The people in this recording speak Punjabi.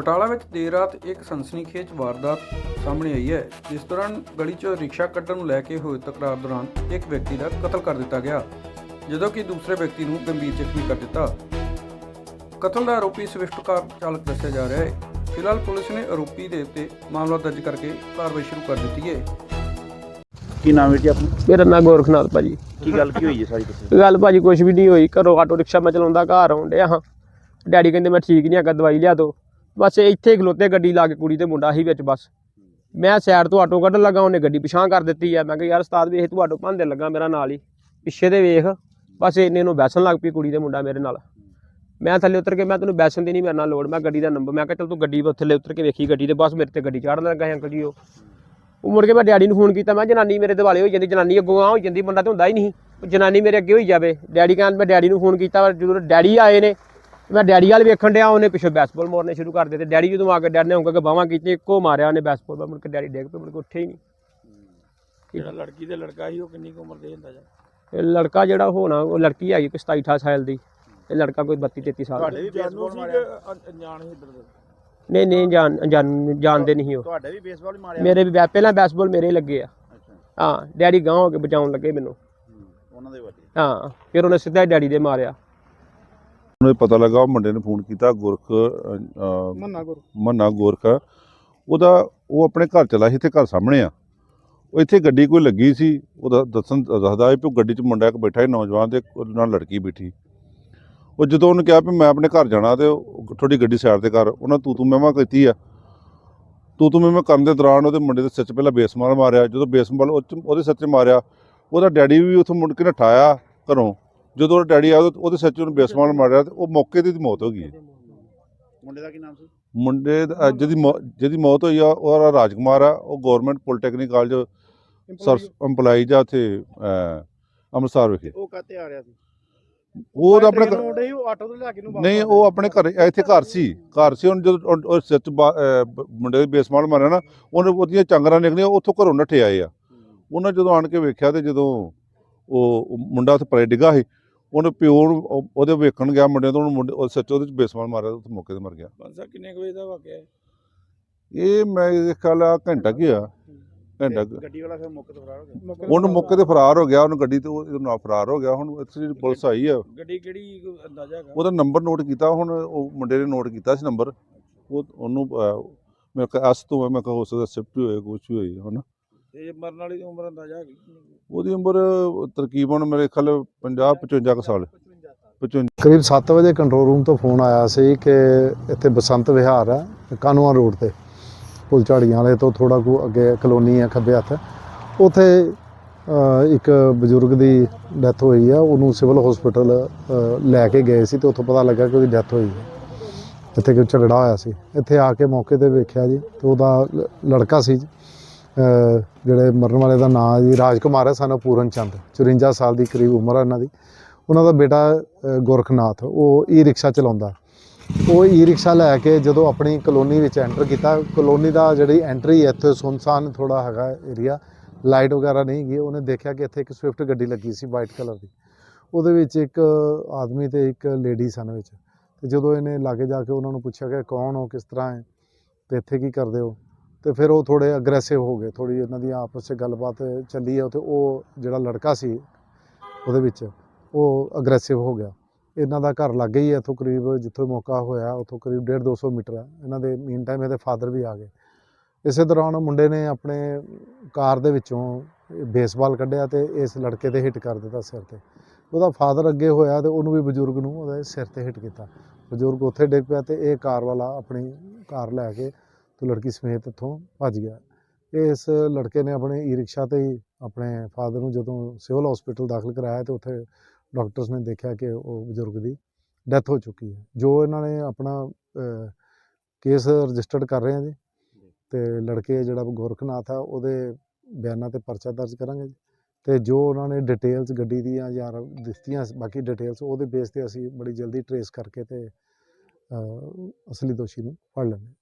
ਬਟਾਲਾ ਵਿੱਚ ਦੇਰ ਰਾਤ ਇੱਕ ਸਨਸਨੀਖੇਜ ਵਾਰਦਾਤ ਸਾਹਮਣੇ ਆਈ ਹੈ ਜਿਸ ਦੌਰਾਨ ਗਲੀ 'ਚੋਂ ਰਿਕਸ਼ਾ ਕੱਢਣ ਨੂੰ ਲੈ ਕੇ ਹੋਏ ਤਕਰਾਰ ਦੌਰਾਨ ਇੱਕ ਵਿਅਕਤੀ ਦਾ ਕਤਲ ਕਰ ਦਿੱਤਾ ਗਿਆ ਜਦੋਂ ਕਿ ਦੂਸਰੇ ਵਿਅਕਤੀ ਨੂੰ ਗੰਭੀਰ ਜ਼ਖਮੀ ਕਰ ਦਿੱਤਾ। ਕਤਲ ਦਾ ਆਰੋਪੀ ਸਵਿਫਟ ਕਾਰ ਚਾਲਕ ਦੱਸਿਆ ਜਾ ਰਿਹਾ ਹੈ। ਫਿਲਹਾਲ ਪੁਲਿਸ ਨੇ ਆਰੋਪੀ ਦੇ ਉੱਤੇ ਮਾਮਲਾ ਦਰਜ ਕਰਕੇ ਕਾਰਵਾਈ ਸ਼ੁਰੂ ਕਰ ਦਿੱਤੀ ਹੈ। ਕੀ ਨਾਮ ਹੈ ਜੀ ਆਪਣਾ? ਮੇਰਾ ਨਾਂ ਗੋਰਖਨਾਥ ਭਾਜੀ। ਕੀ ਗੱਲ ਕੀ ਹੋਈ ਹੈ ਸਾਰੀ ਦੱਸੋ ਗੱਲ ਭਾਜੀ ਕੁਝ ਵੀ ਨਹੀਂ ਹੋਈ। ਘਰੋਂ ਆਟੋ ਰਿਕਸ਼ਾ ਮੈਂ ਚਲਾਉਂਦਾ ਘਰ ਆਉਣ ਡਿਆ ਹਾਂ। ਡੈਡੀ ਕਹਿੰਦੇ ਮੈਂ ਠੀਕ ਨਹੀਂ ਹੈਗਾ ਦਵਾਈ ਲਿਆ ਦੋ ਬਸ ਇੱਥੇ ਖਲੋਤੇ ਗੱਡੀ ਲਾ ਕੇ ਕੁੜੀ ਤੇ ਮੁੰਡਾ ਸੀ ਵਿੱਚ ਬਸ। ਮੈਂ ਸਾਈਡ ਤੋਂ ਆਟੋ ਕੱਢਣ ਲੱਗਾ, ਉਹਨੇ ਗੱਡੀ ਪਿਛਾਂ ਕਰ ਦਿੱਤੀ ਆ। ਮੈਂ ਕਿਹਾ, ਯਾਰ ਉਸਤਾਦ ਵੇਖ, ਤੂੰ ਆਟੋ ਭੰਦੇ ਲੱਗਾ ਮੇਰਾ ਨਾਲ ਹੀ। ਪਿੱਛੇ ਦੇ ਵੇਖ, ਬਸ ਇੰਨੇ ਨੂੰ ਬੈਸਣ ਲੱਗ ਪਈ ਕੁੜੀ ਦੇ ਮੁੰਡਾ ਮੇਰੇ ਨਾਲ। ਮੈਂ ਥੱਲੇ ਉਤਰ ਕੇ, ਮੈਂ ਤੈਨੂੰ ਬੈਸਣ ਦੀ ਨਹੀਂ ਮੇਰੇ ਨਾਲ ਲੋੜ, ਮੈਂ ਗੱਡੀ ਦਾ ਨੰਬਰ ਮੈਂ ਕਿਹਾ, ਚੱਲ ਤੂੰ ਗੱਡੀ ਥੱਲੇ ਉਤਰ ਕੇ ਵੇਖੀ ਗੱਡੀ ਤੇ, ਬਸ ਮੇਰੇ ਤੇ ਗੱਡੀ ਚਾੜਨ ਲੱਗਾ ਸੀ ਅੰਕਲ ਜੀ ਉਹ। ਉਹ ਮੁੜ ਕੇ ਮੈਂ ਡੈਡੀ ਨੂੰ ਫੋਨ ਕੀਤਾ, ਮੈਂ ਜਨਾਨੀ ਮੇਰੇ ਦਿਵਾਲੇ ਹੋਈ ਜਾਂਦੀ, ਜਨਾਨੀ ਅੱਗੋਂ ਆ ਹੋਈ ਜਾਂਦੀ, ਬੰਦਾ ਤੇ ਹੁੰਦਾ ਹੀ ਨਹੀਂ। ਉਹ ਜਨਾਨੀ ਮੇਰੇ ਅੱਗੇ ਹੋਈ ਜਾਵੇ। ਡੈਡੀ ਕਹਿੰਦਾ, ਮੈਂ ਡੈਡੀ ਨੂੰ ਫੋਨ ਕੀਤਾ, ਜਦੋਂ ਡੈਡੀ ਆਏ ਨੇ ਮੈਂ ਡੈਡੀ ਵਾਲ ਵੇਖਣ ਡਿਆ ਉਹਨੇ ਪਿੱਛੋਂ ਬੈਸਬਾਲ ਮਾਰਨੇ ਸ਼ੁਰੂ ਕਰ ਦਿੱਤੇ। ਡੈਡੀ ਜਦੋਂ ਆ ਕੇ ਡੈਡੀ ਨੇ ਕੇ ਬਾਹਾਂ ਕੀਤੀਆਂ ਇੱਕੋ ਮਾਰਿਆ ਉਹਨੇ ਬੈਸਬਾਲ ਮੁੜ ਕੇ ਡੈਡੀ ਡੇਗ ਪਏ ਮੁੜ ਕੇ ਉੱਠੇ ਹੀ ਨਹੀਂ। ਜਿਹੜਾ ਲੜਕੀ ਤੇ ਲੜਕਾ ਸੀ ਉਹ ਕਿੰਨੀ ਕੁ ਉਮਰ ਦੇ ਹੁੰਦਾ ਜਾ ਇਹ ਲੜਕਾ ਜਿਹੜਾ ਹੋਣਾ ਉਹ ਲੜਕੀ ਹੈਗੀ ਕੋਈ 27 28 ਸਾਲ ਦੀ। ਤੇ ਲੜਕਾ ਕੋਈ 32 33 ਸਾਲ ਦਾ। ਤੁਹਾਡੇ ਵੀ ਬੇਸਬਾਲ ਮਾਰਿਆ? ਅਣਜਾਣ ਸੀ ਇੱਧਰ ਦੇ? ਨਹੀਂ ਨਹੀਂ ਜਾਣ ਜਾਣ- ਜਾਣਦੇ ਨਹੀਂ ਉਹ। ਤੁਹਾਡੇ ਵੀ ਬੇਸਬਾਲ ਹੀ ਮਾਰਿਆ? ਮੇਰੇ ਵੀ ਬੈ- ਪਹਿਲਾਂ ਬੈਸਬਾਲ ਮੇਰੇ ਹੀ ਲੱਗੇ ਆ। ਅੱਛਾ। ਹਾਂ ਡੈਡੀ ਗਾਂਹ ਹੋ ਕੇ ਬਚਾਉਣ ਲੱਗੇ ਮੈਨੂੰ। ਹੂੰ, ਉਹਨਾਂ ਦੇ ਵੱਡੇ। ਹਾਂ ਫਿਰ ਉਹਨੇ ਸਿੱਧਾ ਹੀ ਡੈਡੀ ਦੇ ਮਾਰਿਆ। ਉਹਨੂੰ ਪਤਾ ਲੱਗਾ ਉਹ ਮੁੰਡੇ ਨੇ ਫੋਨ ਕੀਤਾ ਗੁਰਖ ਮੰਨਾ ਗੁਰੂ ਮੰਨਾ ਗੁਰਖ। ਉਹਦਾ ਉਹ ਆਪਣੇ ਘਰ ਚਲਾ ਸੀ ਇੱਥੇ ਘਰ ਸਾਹਮਣੇ ਆ। ਉਹ ਇੱਥੇ ਗੱਡੀ ਕੋਈ ਲੱਗੀ ਸੀ ਉਹਦਾ ਦੱਸਣ ਦੱਸਦਾ ਹੈ ਵੀ ਉਹ ਗੱਡੀ 'ਚ ਮੁੰਡਾ ਇੱਕ ਬੈਠਾ ਸੀ ਨੌਜਵਾਨ ਤੇ ਉਹਦੇ ਨਾਲ ਲੜਕੀ ਬੈਠੀ। ਉਹ ਜਦੋਂ ਉਹਨੇ ਕਿਹਾ ਵੀ ਮੈਂ ਆਪਣੇ ਘਰ ਜਾਣਾ ਤੇ ਉਹ ਤੁਹਾਡੀ ਗੱਡੀ ਸਾਈਡ ਤੇ ਕਰ ਉਹਨਾਂ ਤੂੰ ਤੂੰ ਮਹਿਮਾ ਕੀਤੀ ਆ। ਤੂੰ ਤੂੰ ਮਹਿਮਾ ਕਰਨ ਦੇ ਦੌਰਾਨ ਉਹਦੇ ਮੁੰਡੇ ਦੇ ਸਿਰ 'ਚ ਪਹਿਲਾਂ ਬੇਸਮਾਲ ਮਾਰਿਆ ਜਦੋਂ ਬੇਸਮਾਲ ਉਹ ਉਹਦੇ ਸਿਰ 'ਚ ਮਾਰਿਆ ਉਹਦਾ ਡੈਡੀ ਵੀ ਉੱਥੋਂ ਮੁੜ ਕੇ ਨਠਾਇਆ ਘਰੋਂ। ਜਦੋਂ ਉਹਦਾ ਡੈਡੀ ਆਇਆ ਉਹਦੇ ਸਿਰ 'ਚ ਉਹਨੂੰ ਬੇਸਮਾਲ ਮਾਰਿਆ ਤੇ ਉਹ ਮੌਕੇ ਤੇ ਦੀ ਮੌਤ ਹੋ ਗਈ ਹੈ। ਮੁੰਡੇ ਦਾ ਕੀ ਨਾਮ ਸੀ? ਮੁੰਡੇ ਦਾ- ਜਿਹਦੀ ਮੌ- ਜਿਹਦੀ ਮੌਤ ਹੋਈ ਆ ਉਹ ਰਾਜਕੁਮਾਰ ਆ ਉਹ ਗਵਰਨਮੈਂਟ ਪੋਲੀਟੈਕਨਿਕ ਕਾਲਜ ਸਰਸ EMPLOYEES ਆ ਉੱਥੇ ਅ, ਅੰਮ੍ਰਿਤਸਰ ਵਿਖੇ। ਉਹ ਕਾਤੇ ਆ ਰਿਹਾ ਸੀ? ਉਹ ਤਾਂ ਆਪਣੇ ਘਰ- ਮੁੰਡੇ ਉਹ ਆਟੋ ਤੋਂ ਲੈ ਕੇ ਨੂੰ ਨਹੀਂ ਉਹ ਆਪਣੇ ਘਰ ਇੱਥੇ ਘਰ ਸੀ। ਘਰ ਸੀ ਉਹਨੂੰ ਜਦੋਂ ਉਹ- ਉਹ ਸਿਰ 'ਚ ਬਾ- ਅ, ਬ- ਮੁੰਡੇ ਦੇ ਬੇਸਮਾਲ ਮਾਰਿਆ ਨਾ ਉਹਨੇ ਉਹਦੀਆਂ ਚੰਗਰਾਂ ਨਿਕਲੀਆਂ ਉੱਥੋਂ ਘਰੋਂ ਨੱਠੇ ਆਏ ਆ। ਉਹਨਾਂ ਜਦੋਂ ਆਣ ਕੇ ਵੇਖਿਆ ਤੇ ਜਦੋਂ ਉਹ ਉਹ ਮੁੰਡਾ ਉੱਥੇ ਪਰੇ ਡਿੱਗਾ ਸੀ ਉਹਨੇ ਪਿਓ ਨੂੰ ਉਹ- ਉਹਦੇ ਵੇਖਣ ਗਿਆ ਮੁੰਡੇ ਤੋਂ ਉਹਨੂੰ ਮੁੰਡੇ ਉਹ ਸੱਚ ਉਹਦੇ 'ਚ ਬੇਸਮਾਲ ਮਾਰਿਆ ਤੇ ਮੌਕੇ ਤੇ ਮਰ ਗਿਆ। ਪੰਸਾ ਕਿੰਨੇ ਕੁ ਵਜੇ ਦਾ ਵਾਕਿਆ ਹੈ ਇਹ ਮੈਂ ਇਹ ਖਿਆਲ ਆ ਘੰਟਾ ਕੀ ਆ ਘੰਟਾ ਕੁ- ਗੱਡੀ ਵਾਲਾ ਫਿਰ ਮੌਕੇ ਤੋਂ ਫਰਾਰ ਹੋ ਗਿਆ? ਉਹਨੂੰ ਮੌਕੇ ਤੇ ਫਰਾਰ ਹੋ ਗਿਆ ਉਹਨੂੰ ਗੱਡੀ ਤੋਂ ਉਹਦੇ ਨਾਲ ਫਰਾਰ ਹੋ ਗਿਆ। ਹੁਣ ਇੱਥੇ ਜਿਹੜੀ ਪੁਲਿਸ ਆਈ ਆ ਗੱਡੀ ਕਿਹੜੀ ਕੋਈ ਅੰਦਾਜ਼ਾ ਹੈਗਾ? ਉਹਦਾ ਨੰਬਰ ਨੋਟ ਕੀਤਾ ਹੁਣ ਉਹ ਮੁੰਡੇ ਨੇ ਨੋਟ ਕੀਤਾ ਸੀ ਨੰਬਰ। ਉਹ ਉਹਨੂੰ ਅਹ, ਮੈਂ ਕਿਹਾ ਐਸ ਤੋਂ ਹੈ, ਮੈਂ ਕਿਹਾ ਹੋ ਸਕਦਾ ਸਿਫਟ ਹੋਏ ਕੁਝ ਵੀ ਹੋਈ ਹੁਣ ਤੇ ਮਰਨ ਵਾਲੀ ਦੀ ਉਮਰ ਅੰਦਾਜ਼ਾ ਕੁ? ਉਹਦੀ ਉਮਰ ਤਕਰੀਬਨ ਮੇਰੇ ਖਿਆਲ 50 55 ਕੁ ਸਾਲ। 55 ਕਰੀਬ 7 ਵਜੇ ਕੰਟਰੋਲ ਰੂਮ ਤੋਂ ਫੋਨ ਆਇਆ ਸੀ ਕਿ ਇੱਥੇ ਬਸੰਤ ਵਿਹਾਰ ਹੈ ਕਾਨੂੰਆਂ ਰੋਡ ਤੇ। ਪੁਲ ਝਾੜੀਆਂ ਵਾਲੇ ਤੋਂ ਥੋੜਾ ਕੁ ਅੱਗੇ ਕਲੋਨੀ ਹੈ ਖੱਬੇ ਹੱਥ। ਉੱਥੇ ਇੱਕ ਬਜ਼ੁਰਗ ਦੀ ਡੈਥ ਹੋਈ ਆ ਉਹਨੂੰ ਸਿਵਲ ਹਸਪੀਟਲ ਲੈ ਕੇ ਗਏ ਸੀ ਤੇ ਉੱਥੋਂ ਪਤਾ ਲੱਗਾ ਕਿ ਉਹਦੀ ਡੈਥ ਹੋਈ ਹੈ। ਇੱਥੇ ਕੋਈ ਝਗੜਾ ਹੋਇਆ ਸੀ। ਇੱਥੇ ਆ ਕੇ ਮੌਕੇ ਤੇ ਵੇਖਿਆ ਜੀ ਤੇ ਉਹਦਾ ਲੜਕਾ ਸੀ ਅ, ਜਿਹੜੇ ਮਰਨ ਵਾਲੇ ਦਾ ਨਾਂ ਜੀ ਰਾਜਕੁਮਾਰ ਹੈ ਸਾਨੂੰ ਪੂਰਨ ਚੰਦ 54 ਸਾਲ ਦੀ ਕਰੀਬ ਉਮਰ ਹੈ ਇਹਨਾਂ ਦੀ। ਉਹਨਾਂ ਦਾ ਬੇਟਾ ਅ, ਗੋਰਖਨਾਥ ਉਹ ਈ ਰਿਕਸ਼ਾ ਚਲਾਉਂਦਾ। ਉਹ ਈ ਰਿਕਸ਼ਾ ਲੈ ਕੇ ਜਦੋਂ ਆਪਣੀ ਕਲੋਨੀ ਵਿੱਚ ਐਂਟਰ ਕੀਤਾ ਕਲੋਨੀ ਦਾ ਜਿਹੜੀ ਐਂਟਰੀ ਹੈ ਇੱਥੇ ਸੁਨਸਾਨ ਥੋੜਾ ਹੈਗਾ ਏਰੀਆ ਲਾਈਟ ਵਗੈਰਾ ਨਹੀਂ ਗਈ ਉਹਨੇ ਦੇਖਿਆ ਕਿ ਇੱਥੇ ਇੱਕ ਸਵਿਫਟ ਗੱਡੀ ਲੱਗੀ ਸੀ ਵਾਈਟ ਕਲਰ ਦੀ। ਉਹਦੇ ਵਿੱਚ ਇੱਕ ਆਦਮੀ ਤੇ ਇੱਕ ਲੇਡੀ ਸਨ ਵਿੱਚ। ਤੇ ਜਦੋਂ ਇਹਨੇ ਲਾਗੇ ਜਾ ਕੇ ਉਹਨਾਂ ਨੂੰ ਪੁੱਛਿਆ ਕਿ ਕੌਣ ਹੋ ਕਿਸ ਤਰ੍ਹਾਂ ਹੈ ਤੇ ਇੱਥੇ ਕੀ ਕਰਦੇ ਹੋ? ਤੇ ਫਿਰ ਉਹ ਥੋੜੇ ਅਗਰੈਸਿਵ ਹੋ ਗਏ ਥੋੜੀ ਇਹਨਾਂ ਦੀ ਆਪਸ ਵਿੱਚ ਗੱਲਬਾਤ ਚੱਲੀ ਹੈ ਤੇ ਉਹ ਜਿਹੜਾ ਲੜਕਾ ਸੀ ਉਹਦੇ ਵਿੱਚ ਉਹ ਅਗਰੈਸਿਵ ਹੋ ਗਿਆ। ਇਹਨਾਂ ਦਾ ਘਰ ਲੱਗੇ ਹੀ ਹੈ ਇੱਥੋਂ ਕਰੀਬ ਜਿੱਥੋਂ ਮੌਕਾ ਹੋਇਆ, ਉੱਥੋਂ ਕਰੀਬ 1.5 200 ਮੀਟਰ ਹੈ ਇਹਨਾਂ ਦੇ ਮੀਨ ਟਾਈਮ ਇਹਦੇ ਫਾਦਰ ਵੀ ਆ ਗਏ। ਇਸੇ ਦੌਰਾਨ ਮੁੰਡੇ ਨੇ ਆਪਣੇ ਕਾਰ ਦੇ ਵਿੱਚੋਂ ਬੇਸਬਾਲ ਕੱਢਿਆ ਤੇ ਇਸ ਲੜਕੇ ਤੇ ਹਿੱਟ ਕਰ ਦਿੱਤਾ ਸਿਰ ਤੇ। ਉਹਦਾ ਫਾਦਰ ਅੱਗੇ ਹੋਇਆ ਤੇ ਉਹਨੂੰ ਵੀ ਬਜ਼ੁਰਗ ਨੂੰ ਉਹਦੇ ਸਿਰ ਤੇ ਹਿੱਟ ਕੀਤਾ। ਬਜ਼ੁਰਗ ਉੱਥੇ ਡਿੱਗ ਪਿਆ ਤੇ ਇਹ ਕਾਰ ਵਾਲਾ ਆਪਣੀ ਕਾਰ ਲੈ ਕੇ ਤੇ ਲੜਕੀ ਸਮੇਤ ਇੱਥੋਂ ਭੱਜ ਗਿਆ। ਇਸ ਲੜਕੇ ਨੇ ਆਪਣੇ ਈ ਰਿਕਸ਼ਾ ਤੇ ਹੀ ਆਪਣੇ ਫਾਦਰ ਨੂੰ ਜਦੋਂ ਸਿਵਲ ਹਸਪੀਟਲ ਦਾਖਲ ਕਰਾਇਆ ਤੇ ਉੱਥੇ ਡਾਕਟਰਸ ਨੇ ਦੇਖਿਆ ਕਿ ਉਹ ਬਜ਼ੁਰਗ ਦੀ ਡੈਥ ਹੋ ਚੁੱਕੀ ਹੈ। ਜੋ ਇਹਨਾਂ ਨੇ ਆਪਣਾ ਕੇਸ ਰਜਿਸਟਰਡ ਕਰ ਰਹੇ ਹਾਂ ਜੀ ਤੇ ਲੜਕੇ ਜਿਹੜਾ ਗੋਰਖਨਾਥ ਆ, ਉਹਦੇ ਬਿਆਨਾਂ ਤੇ ਪਰਚਾ ਦਰਜ ਕਰਾਂਗੇ ਜੀ। ਤੇ ਜੋ ਉਹਨਾਂ ਨੇ ਡਿਟੇਲਸ ਗੱਡੀ ਦੀਆਂ ਜਾਂ ਦਿੱਤੀਆਂ ਬਾਕੀ ਡਿਟੇਲਸ ਉਹਦੇ ਬੇਸ ਤੇ ਅਸੀਂ ਬੜੀ ਜਲਦੀ ਟਰੇਸ ਕਰਕੇ ਤੇ ਅਸਲੀ ਦੋਸ਼ੀ ਨੂੰ ਫੜ ਲੈਂਦੇ